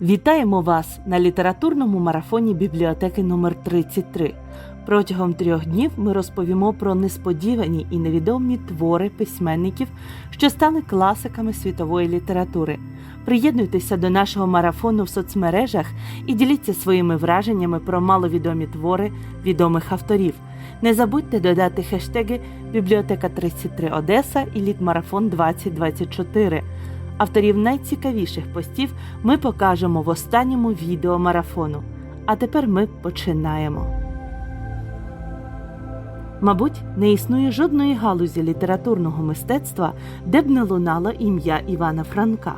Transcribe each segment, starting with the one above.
Вітаємо вас на літературному марафоні бібліотеки номер 33 Протягом трьох днів ми розповімо про несподівані і невідомі твори письменників, що стали класиками світової літератури. Приєднуйтеся до нашого марафону в соцмережах і діліться своїми враженнями про маловідомі твори відомих авторів. Не забудьте додати хештеги Бібліотека 33 Одеса і Літмарафон 2024. Авторів найцікавіших постів ми покажемо в останньому відео марафону. А тепер ми починаємо. Мабуть, не існує жодної галузі літературного мистецтва, де б не лунало ім'я Івана Франка.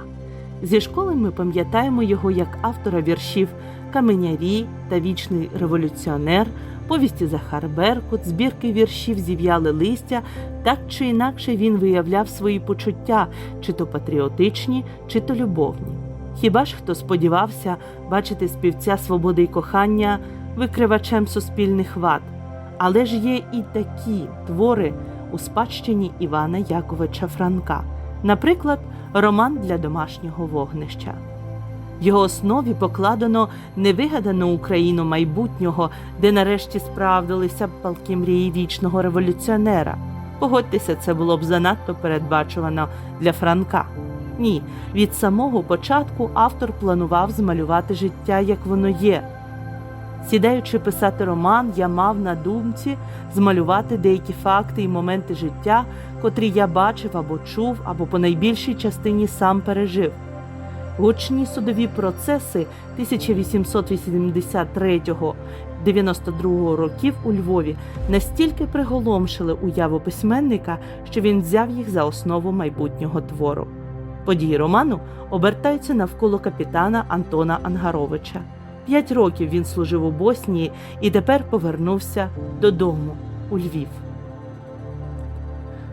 Зі школи ми пам'ятаємо його як автора віршів Каменярі та Вічний революціонер, повісті Захар Беркут, збірки віршів Зів'яли листя. Так чи інакше він виявляв свої почуття, чи то патріотичні, чи то любовні. Хіба ж хто сподівався бачити співця свободи й кохання викривачем суспільних вад? Але ж є і такі твори у спадщині Івана Яковича Франка, наприклад, роман для домашнього вогнища. В його основі покладено невигадану Україну майбутнього, де нарешті справдилися палки мрії вічного революціонера. Погодьтеся, це було б занадто передбачувано для Франка. Ні, від самого початку автор планував змалювати життя, як воно є. Сідаючи писати роман, я мав на думці змалювати деякі факти і моменти життя, котрі я бачив або чув, або по найбільшій частині сам пережив. Гучні судові процеси 1883-92 років у Львові настільки приголомшили уяву письменника, що він взяв їх за основу майбутнього твору. Події роману обертаються навколо капітана Антона Ангаровича. П'ять років він служив у Боснії і тепер повернувся додому у Львів.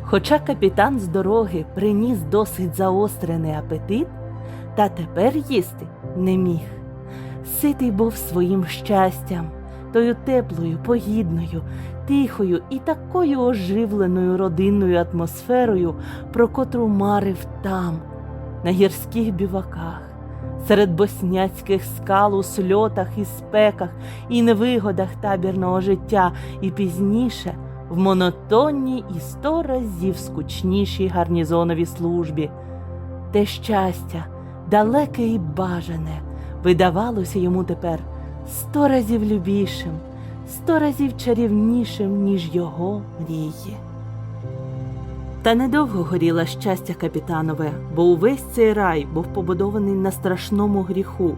Хоча капітан з дороги приніс досить заострений апетит, та тепер їсти не міг. Ситий був своїм щастям, тою теплою, погідною, тихою і такою оживленою родинною атмосферою, про котру марив там, на гірських біваках, серед босняцьких скал у сльотах і спеках і невигодах табірного життя, і пізніше в монотонній і сто разів скучнішій гарнізоновій службі. Те щастя, далеке і бажане, видавалося йому тепер сто разів любішим, сто разів чарівнішим, ніж його мрії. Та недовго горіло щастя капітанове, бо увесь цей рай був побудований на страшному гріху.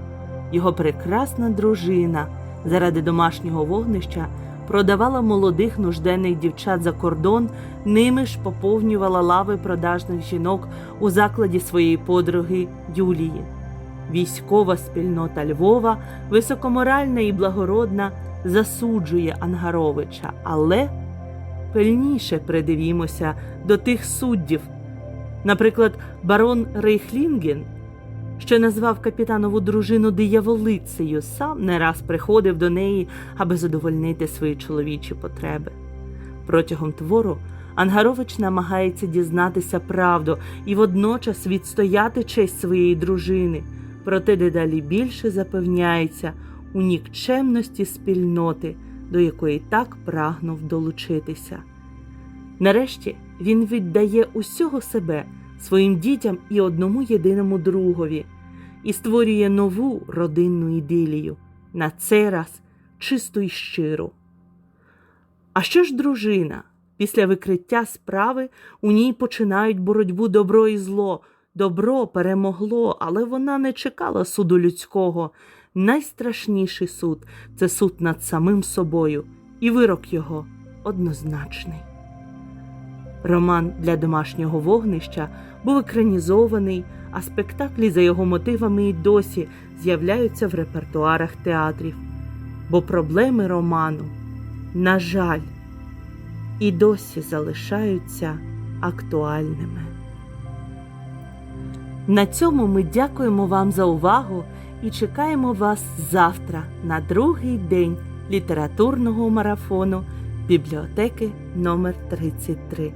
Його прекрасна дружина заради домашнього вогнища продавала молодих нужденних дівчат за кордон, ними ж поповнювала лави продажних жінок у закладі своєї подруги Юлії. Військова спільнота Львова, високоморальна і благородна, засуджує Ангаровича, але пильніше придивімося до тих суддів. Наприклад, барон Рейхлінген, що назвав капітанову дружину дияволицею, сам не раз приходив до неї, аби задовольнити свої чоловічі потреби. Протягом твору Ангарович намагається дізнатися правду і водночас відстояти честь своєї дружини, проте дедалі більше запевняється у нікчемності спільноти, до якої так прагнув долучитися. Нарешті він віддає усього себе своїм дітям і одному єдиному другові і створює нову родинну ідилію, на цей раз чисту й щиру. А що ж дружина? Після викриття справи у ній починають боротьбу добро і зло. Добро перемогло, але вона не чекала суду людського. Найстрашніший суд це суд над самим собою, і вирок його однозначний. Роман для домашнього вогнища був екранізований, а спектаклі за його мотивами і досі з'являються в репертуарах театрів. Бо проблеми роману, на жаль, і досі залишаються актуальними. На цьому ми дякуємо вам за увагу і чекаємо вас завтра на другий день літературного марафону бібліотеки номер 33